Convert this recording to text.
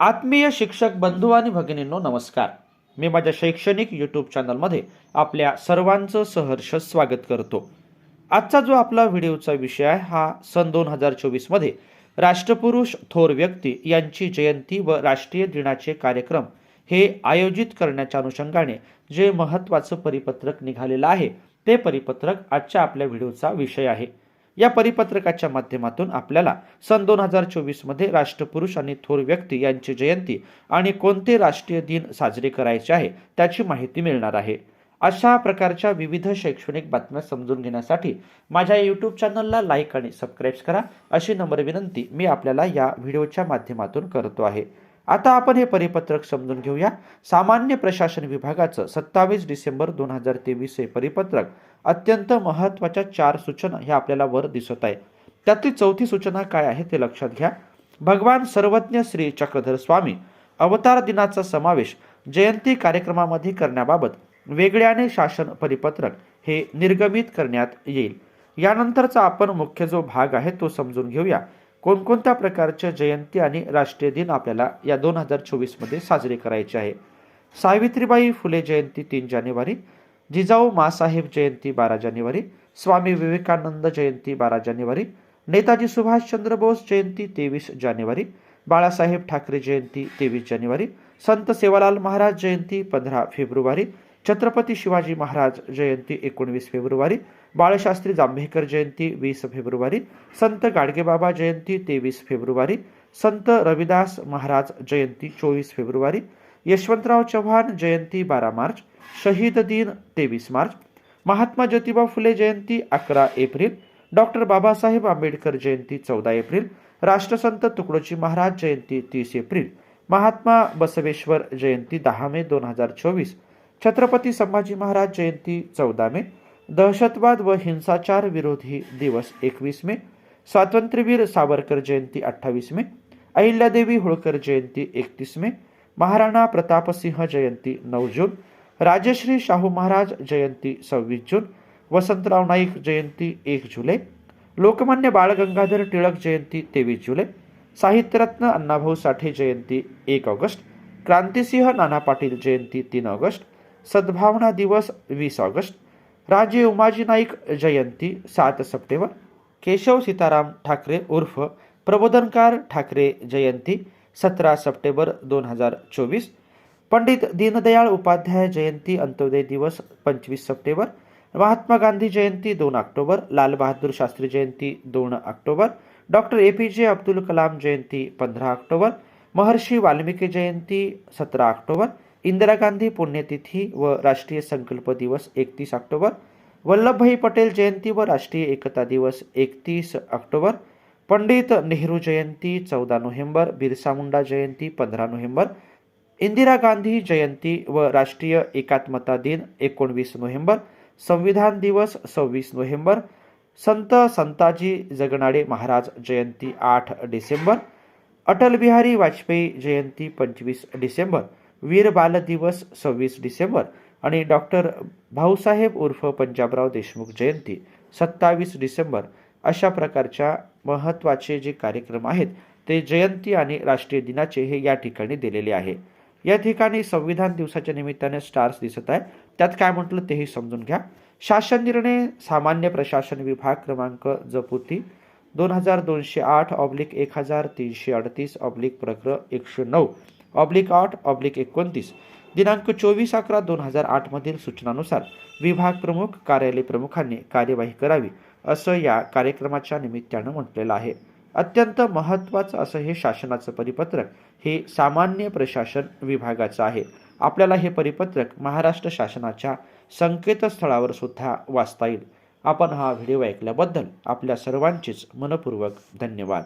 आत्मीय शिक्षक बंधू आणि भगिनींनो नमस्कार. मी माझ्या शैक्षणिक यूट्यूब चॅनलमध्ये आपल्या सर्वांचं सहर्ष स्वागत करतो. आजचा जो आपला व्हिडिओचा विषय आहे हा सन दोन हजार चोवीसमध्ये राष्ट्रपुरुष थोर व्यक्ती यांची जयंती व राष्ट्रीय दिनाचे कार्यक्रम हे आयोजित करण्याच्या अनुषंगाने जे महत्त्वाचं परिपत्रक निघालेलं आहे ते परिपत्रक आजच्या आपल्या व्हिडिओचा विषय आहे. या परिपत्रकाच्या माध्यमातून आपल्याला सन दोन हजार चोवीसमध्ये राष्ट्रपुरुष आणि थोर व्यक्ती यांची जयंती आणि कोणते राष्ट्रीय दिन साजरे करायचे आहे त्याची माहिती मिळणार आहे. अशा प्रकारच्या विविध शैक्षणिक बातम्या समजून घेण्यासाठी माझ्या यूट्यूब चॅनलला लाईक आणि सबस्क्राईब करा. अशी नम्र विनंती मी आपल्याला या व्हिडिओच्या माध्यमातून करतो आहे. आता आपण हे परिपत्रक समजून घेऊया. सामान्य प्रशासन विभागाचं सत्तावीस डिसेंबर दोन हजार तेवीस हे परिपत्रक अत्यंत महत्त्वाच्या चार सूचना ह्या आपल्याला वर दिसत आहे. त्यातली चौथी सूचना काय आहे ते लक्षात घ्या. भगवान सर्वज्ञ श्री चक्रधर स्वामी अवतार दिनाचा समावेश जयंती कार्यक्रमामध्ये करण्याबाबत वेगळ्याने शासन परिपत्रक हे निर्गमित करण्यात येईल. यानंतरचा आपण मुख्य जो भाग आहे तो समजून घेऊया. कोणकोणत्या प्रकारच्या जयंती आणि राष्ट्रीय दिन आपल्याला या दोन हजार चोवीसमध्ये साजरे करायचे आहे? सावित्रीबाई फुले जयंती तीन जानेवारी जिजाऊ मासाहेब जयंती बारा जानेवारी स्वामी विवेकानंद जयंती बारा जानेवारी नेताजी सुभाषचंद्र बोस जयंती तेवीस जानेवारी बाळासाहेब ठाकरे जयंती तेवीस जानेवारी संत सेवालाल महाराज जयंती पंधरा फेब्रुवारी छत्रपती शिवाजी महाराज जयंती एकोणवीस फेब्रुवारी बाळशास्त्री जांभेकर जयंती वीस फेब्रुवारी संत गाडगेबाबा जयंती तेवीस फेब्रुवारी संत रविदास महाराज जयंती चोवीस फेब्रुवारी यशवंतराव चव्हाण जयंती बारा मार्च शहीद दिन तेवीस मार्च महात्मा ज्योतिबा फुले जयंती अकरा एप्रिल डॉक्टर बाबासाहेब आंबेडकर जयंती चौदा एप्रिल राष्ट्रसंत तुकडोजी महाराज जयंती तीस एप्रिल महात्मा बसवेश्वर जयंती दहा मे दोन हजार चोवीस छत्रपती संभाजी महाराज जयंती चौदा मे दहशतवाद व हिंसाचार विरोधी दिवस एकवीस मे स्वातंत्र्यवीर सावरकर जयंती अठ्ठावीस मे अहिल्यादेवी होळकर जयंती एकतीस मे महाराणा प्रतापसिंह जयंती नऊ जून राजश्री शाहू महाराज जयंती सव्वीस जून वसंतराव नाईक जयंती एक जुलै लोकमान्य बाळ गंगाधर टिळक जयंती तेवीस जुलै साहित्यरत्न अण्णाभाऊ साठे जयंती एक ऑगस्ट क्रांतिसिंह नाना पाटील जयंती तीन ऑगस्ट सद्भावना दिवस वीस ऑगस्ट राजे उमाजी नाईक जयंती सात सप्टेंबर केशव सीताराम ठाकरे उर्फ़ प्रबोधनकार ठाकरे जयंती सतरा सप्टेंबर दोन हज़ार चोवीस पंडित दीनदयाळ उपाध्याय जयंती अंत्योदय दिवस पंचवीस सप्टेंबर महात्मा गांधी जयंती दोन ऑक्टोबर लाल बहादूर शास्त्री जयंती दोन ऑक्टोबर डॉक्टर ए पी जे अब्दुल कलाम जयंती पंधरा ऑक्टोबर महर्षी वाल्मिकी जयंती सतरा ऑक्टोबर इंदिरा गांधी पुण्यतिथी व राष्ट्रीय संकल्प दिवस एकतीस ऑक्टोबर वल्लभभाई पटेल जयंती व राष्ट्रीय एकता दिवस एकतीस ऑक्टोबर पंडित नेहरू जयंती चौदा नोव्हेंबर बिरसा मुंडा जयंती पंधरा नोव्हेंबर इंदिरा गांधी जयंती व राष्ट्रीय एकात्मता दिन एकोणवीस नोव्हेंबर संविधान दिवस सव्वीस नोव्हेंबर संत संताजी जगनाडे महाराज जयंती आठ डिसेंबर अटल बिहारी वाजपेयी जयंती पंचवीस डिसेंबर वीर बाल दिवस सव्वीस डिसेंबर आणि डॉक्टर भाऊसाहेब उर्फ पंजाबराव देशमुख जयंती सत्तावीस डिसेंबर. अशा प्रकारच्या महत्त्वाचे जे कार्यक्रम आहेत ते जयंती आणि राष्ट्रीय दिनाचे हे या ठिकाणी दिलेले आहे. या ठिकाणी संविधान दिवसाच्या निमित्ताने स्टार्स दिसत आहे त्यात काय म्हटलं तेही समजून घ्या. शासन निर्णय सामान्य प्रशासन विभाग क्रमांक जपुती दोन हजार दोनशे आठ ऑब्लिक एक हजार तीनशे अडतीस ऑब्लिक प्रक्र एकशे नऊ. ऑब्लिक आठ ऑब्लिक एकोणतीस. दिनांक चोवीस अकरा दोन हजार आठमधील सूचनानुसार विभाग प्रमुख कार्यालय प्रमुखांनी कार्यवाही करावी असं या कार्यक्रमाच्या निमित्तानं म्हटलेलं आहे. अत्यंत महत्त्वाचं असं हे शासनाचं परिपत्रक हे सामान्य प्रशासन विभागाचं आहे. आपल्याला हे परिपत्रक महाराष्ट्र शासनाच्या संकेतस्थळावर सुद्धा वाचता येईल. आपण हा व्हिडिओ ऐकल्याबद्दल आपल्या सर्वांचीच मनपूर्वक धन्यवाद.